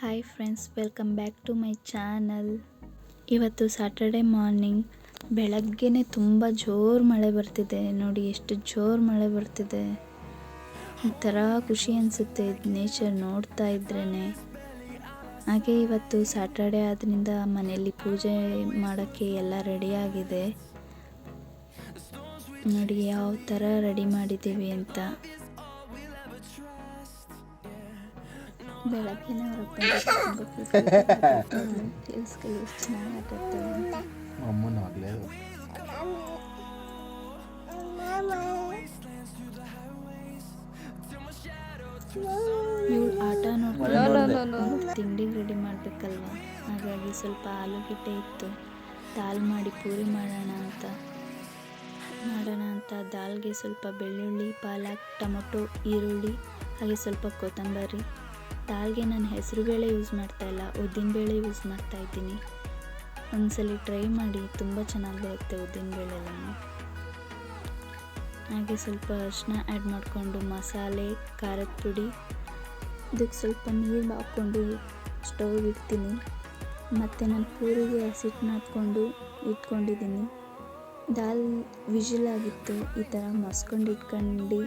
Hi friends welcome back to my channel ಇವತ್ತು Saturday morning ಬೆಳಗ್ಗೆನೇ ತುಂಬ ಜೋರು ಮಳೆ ಬರ್ತಿದೆ. ನೋಡಿ ಎಷ್ಟು ಜೋರು ಮಳೆ ಬರ್ತಿದೆ. ಒಂಥರ ಖುಷಿ ಅನಿಸುತ್ತೆ ನೇಚರ್ ನೋಡ್ತಾ ಇದ್ರೇ ಹಾಗೆ ಇವತ್ತು ಸ್ಯಾಟರ್ಡೆ ಆದ್ದರಿಂದ ಮನೆಯಲ್ಲಿ ಪೂಜೆ ಮಾಡೋಕ್ಕೆ ಎಲ್ಲ ರೆಡಿಯಾಗಿದೆ ನೋಡಿ ಯಾವ ಥರ ರೆಡಿ ಮಾಡಿದ್ದೀವಿ ಅಂತ. ಬೆಳಗ್ಗೆನೇ ಹೊರಗೆ ಕೇಳಿಸ್ಕೊಳ್ಳಿ ಎಷ್ಟು ಅಮ್ಮನ ಆಗಲೇ ಇವಳು ಆಟ ನೋಡ್ಕೊಂಡು ತಿಂಡಿ ರೆಡಿ ಮಾಡಬೇಕಲ್ವ? ಹಾಗಾಗಿ ಸ್ವಲ್ಪ ಆಲೂಗೆಡ್ಡೆ ಇತ್ತು. ದಾಲ್ ಮಾಡಿ ಪೂರಿ ಮಾಡೋಣ ಅಂತ. ಮಾಡೋಣ ಅಂತ ದಾಲ್ಗೆ ಸ್ವಲ್ಪ ಬೆಳ್ಳುಳ್ಳಿ ಪಾಲಕ್ ಟೊಮೊಟೊ ಈರುಳ್ಳಿ ಹಾಗೆ ಸ್ವಲ್ಪ ಕೊತ್ತಂಬರಿ. ದಾಲ್ಗೆ ನಾನು ಹೆಸರುಬೇಳೆ ಯೂಸ್ ಮಾಡ್ತಾ ಇಲ್ಲ ಉದ್ದಿನಬೇಳೆ ಯೂಸ್ ಮಾಡ್ತಾ ಇದ್ದೀನಿ. ಒಂದ್ಸಲಿ ಟ್ರೈ ಮಾಡಿ ತುಂಬ ಚೆನ್ನಾಗಿ ಬರುತ್ತೆ ಉದ್ದಿನಬೇಳೆಲ್ಲ ಹಾಗೆ ಸ್ವಲ್ಪ ಅರಿಶಿನ ಆ್ಯಡ್ ಮಾಡಿಕೊಂಡು ಮಸಾಲೆ, ಖಾರದ ಪುಡಿ, ಇದಕ್ಕೆ ಸ್ವಲ್ಪ ನೀರು ಹಾಕ್ಕೊಂಡು ಸ್ಟೌವ್ ಇಡ್ತೀನಿ. ಮತ್ತು ನಾನು ಪೂರಿಗೆ ಹಸಿಟ್ಟನ್ನ ಹಾಕ್ಕೊಂಡು ಇಟ್ಕೊಂಡಿದ್ದೀನಿ. ದಾಲ್ ವಿಜಿಲ್ ಆಗಿತ್ತು, ಈ ಥರ ಮಸ್ಕೊಂಡು ಇಟ್ಕೊಂಡು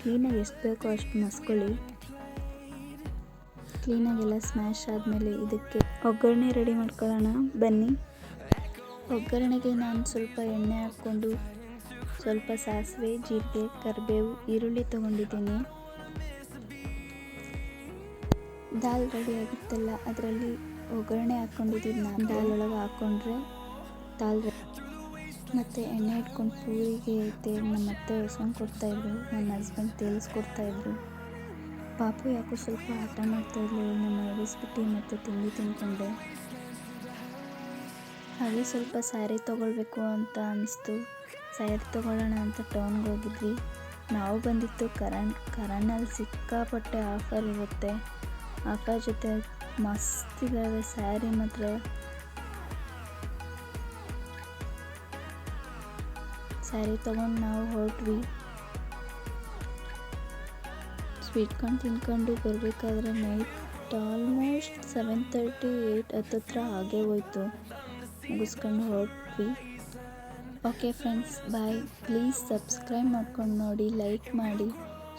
ಕ್ಲೀನಾಗಿ ಎಷ್ಟು ಬೇಕೋ ಅಷ್ಟು ಮಸ್ಕೊಳ್ಳಿ. ಕ್ಲೀನಾಗೆಲ್ಲ ಸ್ಮ್ಯಾಶ್ ಆದಮೇಲೆ ಇದಕ್ಕೆ ಒಗ್ಗರಣೆ ರೆಡಿ ಮಾಡ್ಕೊಳ್ಳೋಣ. ಬನ್ನಿ. ಒಗ್ಗರಣೆಗೆ ನಾನು ಸ್ವಲ್ಪ ಎಣ್ಣೆ ಹಾಕ್ಕೊಂಡು ಸ್ವಲ್ಪ ಸಾಸಿವೆ, ಜೀರಿಗೆ, ಕರಿಬೇವು, ಈರುಳ್ಳಿ ತೊಗೊಂಡಿದ್ದೀನಿ. ದಾಲ್ ರೆಡಿ ಆಗುತ್ತಲ್ಲ, ಅದರಲ್ಲಿ ಒಗ್ಗರಣೆ ಹಾಕ್ಕೊಂಡಿದ್ದೀನಿ ನಾನು. ದಾಲ್ ಒಳಗೆ ಹಾಕ್ಕೊಂಡ್ರೆ ದಾಲ್ ಮತ್ತು ಎಣ್ಣೆ ಇಟ್ಕೊಂಡು ಪೂರಿಗೆ ತೇಲ್ ನಮ್ಮ ಅತ್ತೆ ಹೊಸ್ಕೊಂಡು ಕೊಡ್ತಾಯಿದ್ರು ನನ್ನ ಹಸ್ಬೆಂಡ್ ತೇಲಿಸ್ಕೊಡ್ತಾಯಿದ್ರು ಪಾಪು ಯಾಕೋ ಸ್ವಲ್ಪ ಆಟ ಮಾಡ್ತಾಯಿದ್ಲು ನಮ್ಮ ಮಲಗಿಸ್ಬಿಟ್ಟು ಮತ್ತು ತಿಂಡಿ ತಿನ್ಕೊಂಡೆ. ಹಾಗೆ ಸ್ವಲ್ಪ ಸ್ಯಾರಿ ತೊಗೊಳ್ಬೇಕು ಅಂತ ಅನ್ನಿಸ್ತು ಸ್ಯಾರಿ ತೊಗೊಳ್ಳೋಣ ಅಂತ ಟೌನ್ಗೆ ಹೋಗಿದ್ವಿ. ನಾವು ಬಂದಿತ್ತು ಕರಣ್, ಕರಣಲ್ಲಿ ಸಿಕ್ಕಾಪಟ್ಟೆ ಆಫರ್ ಇರುತ್ತೆ. ಆಫರ್ ಜೊತೆ ಮಸ್ತ್ ಇದ್ದಾವೆ ಸ್ಯಾರಿ ಮಾತ್ರ. ಸ್ಯಾರಿ ತೊಗೊಂಡು ನಾವು ಹೊರಟ್ವಿ. ಸ್ವೀಟ್ ಕಾರ್ನ್ ತಿನ್ಕೊಂಡು ಬರಬೇಕಾದ್ರೆ night almost seven thirty eight ಹತ್ತತ್ರ ಹಾಗೇ ಹೋಯ್ತು. ಮುಗಿಸ್ಕೊಂಡು ಹೊರಟ್ವಿ. Okay friends bye please subscribe ಮಾಡ್ಕೊಂಡು ನೋಡಿ ಲೈಕ್ ಮಾಡಿ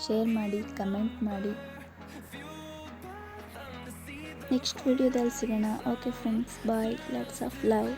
ಶೇರ್ ಮಾಡಿ ಕಮೆಂಟ್ ಮಾಡಿ. ನೆಕ್ಸ್ಟ್ ವಿಡಿಯೋದಲ್ಲಿ ಸಿಗೋಣ. Okay friends bye lots of love